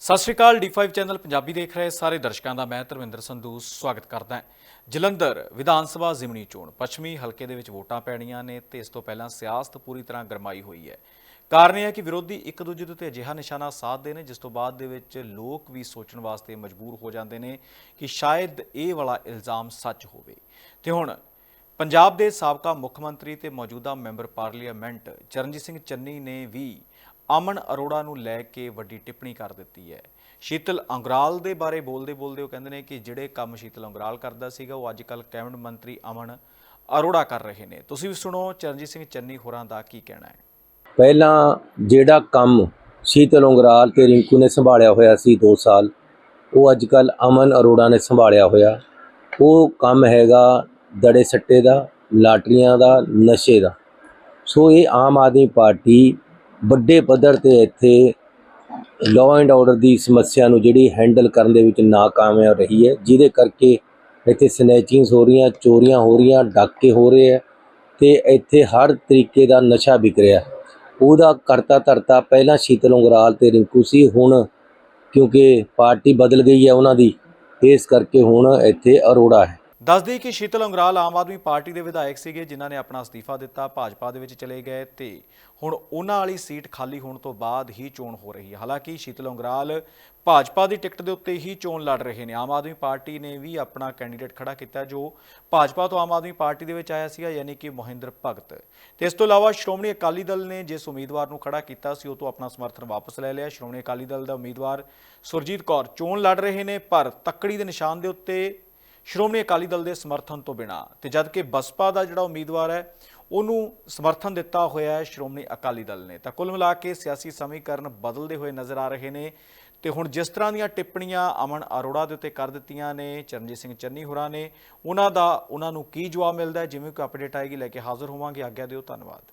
ਸਤਿ ਸ਼੍ਰੀ ਅਕਾਲ D5 channel Punjabi ਦੇਖ ਰਹੇ ਸਾਰੇ ਦਰਸ਼ਕਾਂ ਦਾ ਮੈਂ ਧਰਮਿੰਦਰ ਸੰਧੂ ਸਵਾਗਤ ਕਰਦਾ ਹਾਂ। ਜਲੰਧਰ ਵਿਧਾਨ ਸਭਾ ਜ਼ਿਮਨੀ ਚੋਣ, ਪੱਛਮੀ ਹਲਕੇ ਦੇ ਵਿੱਚ ਵੋਟਾਂ ਪੈਣੀਆਂ ਨੇ ਤੇ ਇਸ ਤੋਂ ਪਹਿਲਾਂ ਸਿਆਸਤ ਪੂਰੀ ਤਰ੍ਹਾਂ ਗਰਮਾਈ ਹੋਈ ਹੈ। ਕਾਰਨ ਇਹ ਹੈ ਕਿ ਵਿਰੋਧੀ ਇੱਕ ਦੂਜੇ ਦੇ ਉੱਤੇ ਅਜਿਹਾ ਨਿਸ਼ਾਨਾ ਸਾਧਦੇ ਨੇ, ਜਿਸ ਤੋਂ ਬਾਅਦ ਦੇ ਵਿੱਚ ਲੋਕ ਵੀ ਸੋਚਣ ਵਾਸਤੇ ਮਜਬੂਰ ਹੋ ਜਾਂਦੇ ਨੇ ਕਿ ਸ਼ਾਇਦ ਇਹ ਵਾਲਾ ਇਲਜ਼ਾਮ ਸੱਚ ਹੋਵੇ। ਤੇ ਹੁਣ ਪੰਜਾਬ ਦੇ ਸਾਬਕਾ ਮੁੱਖ ਮੰਤਰੀ ਤੇ ਮੌਜੂਦਾ ਮੈਂਬਰ ਪਾਰਲੀਮੈਂਟ ਚਰਨਜੀਤ ਸਿੰਘ ਚੰਨੀ ਨੇ ਵੀ ਅਮਨ ਅਰੋੜਾ ਨੂੰ ਲੈ ਕੇ ਵੱਡੀ ਟਿੱਪਣੀ ਕਰ ਦਿੱਤੀ ਹੈ। ਸ਼ੀਤਲ ਅੰਗਰਾਲ ਦੇ ਬਾਰੇ ਬੋਲਦੇ ਬੋਲਦੇ ਉਹ ਕਹਿੰਦੇ ਨੇ ਕਿ ਜਿਹੜੇ ਕੰਮ ਸ਼ੀਤਲ ਅੰਗਰਾਲ ਕਰਦਾ ਸੀਗਾ, ਉਹ ਅੱਜ ਕੱਲ ਕੈਬਨਿਟ ਮੰਤਰੀ ਅਮਨ ਅਰੋੜਾ ਕਰ ਰਹੇ ਨੇ। ਤੁਸੀਂ ਵੀ ਸੁਣੋ, ਚਰਨਜੀਤ ਸਿੰਘ ਚੰਨੀ ਹੋਰਾਂ ਦਾ ਕੀ ਕਹਿਣਾ ਹੈ? ਪਹਿਲਾਂ ਜਿਹੜਾ ਕੰਮ ਸ਼ੀਤਲ ਉਂਗਰਾਲ ਤੇ ਰਿੰਕੂ ਨੇ ਸੰਭਾਲਿਆ ਹੋਇਆ ਸੀ 2 ਸਾਲ, ਉਹ ਅੱਜ ਕੱਲ ਅਮਨ ਅਰੋੜਾ ਨੇ ਸੰਭਾਲਿਆ ਹੋਇਆ। ਉਹ ਕੰਮ ਹੈਗਾ ਦੜੇ ਸੱਟੇ ਦਾ, ਲਾਟਰੀਆਂ ਦਾ, ਨਸ਼ੇ ਦਾ। ਸੋ ਇਹ ਆਮ ਆਦਮੀ ਪਾਰਟੀ ਵੱਡੇ ਪੱਧਰ ਤੇ ਇੱਥੇ ਲਾਅ ਐਂਡ ਆਰਡਰ ਦੀ ਸਮੱਸਿਆ ਨੂੰ ਜਿਹੜੀ ਹੈਂਡਲ ਕਰਨ ਦੇ ਵਿੱਚ ਨਾਕਾਮਯਾਬ ਰਹੀ ਹੈ, ਜਿਹਦੇ ਕਰਕੇ ਇੱਥੇ ਸਨੈਚਿੰਗਸ ਹੋ ਰਹੀਆਂ, ਚੋਰੀਆਂ ਹੋ ਰਹੀਆਂ, ਡਾਕੇ ਹੋ ਰਹੇ ਹੈ ਤੇ ਇੱਥੇ ਹਰ ਤਰੀਕੇ ਦਾ ਨਸ਼ਾ ਵਿਕ ਰਿਹਾ ਉਹਦਾ ਕਰਤਾ ਧਰਤਾ ਪਹਿਲਾਂ ਸ਼ੀਤਲ ਉਂਗਰਾਲ ਤੇ ਰਿੰਕੂ ਸੀ, ਹੁਣ ਕਿਉਂਕਿ ਪਾਰਟੀ ਬਦਲ ਗਈ ਹੈ ਉਹਨਾਂ ਦੀ, ਇਸ ਕਰਕੇ ਹੁਣ ਇੱਥੇ ਅਰੋੜਾ ਹੈ। ਦੱਸ ਕਿ ਸ਼ੀਤਲ ਅੰਗਰਾਲ ਆਮ ਆਦਮੀ ਪਾਰਟੀ ਦੇ ਵਿਧਾਇਕ ਸੀਗੇ, ਜਿਨ੍ਹਾਂ ਨੇ ਆਪਣਾ ਅਸਤੀਫਾ ਦਿੱਤਾ, ਭਾਜਪਾ ਦੇ ਵਿੱਚ ਚਲੇ ਗਏ ਤੇ ਹੁਣ ਉਹਨਾਂ ਵਾਲੀ ਸੀਟ ਖਾਲੀ ਹੋਣ ਤੋਂ ਬਾਅਦ ਹੀ ਚੋਣ ਹੋ ਰਹੀ ਹੈ। ਹਾਲਾਂਕਿ ਸ਼ੀਤਲ ਅੰਗਰਾਲ ਭਾਜਪਾ ਦੀ ਟਿਕਟ ਦੇ ਉੱਤੇ ਹੀ ਚੋਣ ਲੜ ਰਹੇ ਨੇ। ਆਮ ਆਦਮੀ ਪਾਰਟੀ ਨੇ ਵੀ ਆਪਣਾ ਕੈਂਡੀਡੇਟ ਖੜਾ ਕੀਤਾ, ਜੋ ਭਾਜਪਾ ਤੋਂ ਆਮ ਆਦਮੀ ਪਾਰਟੀ ਦੇ ਵਿੱਚ ਆਇਆ ਸੀਗਾ, ਯਾਨੀ ਕਿ ਮੋਹਿੰਦਰ ਭਗਤ। ਤੇ ਇਸ ਤੋਂ ਇਲਾਵਾ ਸ਼੍ਰੋਮਣੀ ਅਕਾਲੀ ਦਲ ਨੇ ਜਿਸ ਉਮੀਦਵਾਰ ਨੂੰ ਖੜਾ ਕੀਤਾ ਸੀ, ਉਹ ਤੋਂ ਆਪਣਾ ਸਮਰਥਨ ਵਾਪਸ ਲੈ ਲਿਆ। ਸ਼੍ਰੋਮਣੀ ਅਕਾਲੀ ਦਲ ਦਾ ਉਮੀਦਵਾਰ ਸੁਰਜੀਤ ਕੌਰ। ਚੋਣ ਲੜ ਰਹੇ ਨੇ, ਪਰ ਤੱਕੜੀ ਦੇ ਨਿਸ਼ਾਨ ਦੇ ਉੱਤੇ ਸ਼੍ਰੋਮਣੀ ਅਕਾਲੀ ਦਲ ਦੇ ਸਮਰਥਨ ਤੋਂ ਬਿਨਾ ਤੇ ਜਦਕਿ ਬਸਪਾ ਦਾ ਜਿਹੜਾ ਉਮੀਦਵਾਰ ਹੈ, ਉਹਨੂੰ ਸਮਰਥਨ ਦਿੱਤਾ ਹੋਇਆ ਹੈ ਸ਼੍ਰੋਮਣੀ ਅਕਾਲੀ ਦਲ ਨੇ। ਤਾਂ ਕੁੱਲ ਮਿਲਾ ਕੇ ਸਿਆਸੀ ਸਮੀਕਰਨ ਬਦਲਦੇ ਹੋਏ ਨਜ਼ਰ ਆ ਰਹੇ ਨੇ ਤੇ ਹੁਣ ਜਿਸ ਤਰ੍ਹਾਂ ਦੀਆਂ ਟਿੱਪਣੀਆਂ ਅਮਨ ਅਰੋੜਾ ਦੇ ਉੱਤੇ ਕਰ ਦਿੱਤੀਆਂ ਨੇ, ਚਰਨਜੀਤ ਸਿੰਘ ਚੰਨੀ ਹੋਰਾਂ ਨੇ, ਉਹਨਾਂ ਦਾ, ਉਹਨਾਂ ਨੂੰ ਕੀ ਜਵਾਬ ਮਿਲਦਾ ਹੈ, ਜਿਵੇਂ ਕੋਈ ਅਪਡੇਟ ਆਏਗੀ, ਲੈ ਕੇ ਹਾਜ਼ਰ ਹੋਵਾਂਗੇ। ਆਗਿਆ ਦਿਓ, ਧੰਨਵਾਦ।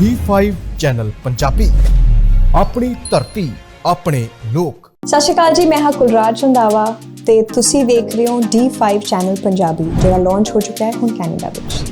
D5 channel Punjabi. ਆਪਣੀ ਧਰਤੀ, ਆਪਣੇ ਲੋਕ। ਸਤਿ ਸ਼੍ਰੀ ਅਕਾਲ ਜੀ, ਮੈਂ ਹਾਂ ਕੁਲਰਾਜ ਰੰਦਾਵਾ ਤੇ ਤੁਸੀਂ ਵੇਖ ਰਹੇ ਹੋ D5 ਚੈਨਲ ਪੰਜਾਬੀ, ਜਿਹੜਾ ਲਾਂਚ ਹੋ ਚੁੱਕਾ ਹੈ ਹੁਣ ਕੈਨੇਡਾ ਵਿੱਚ।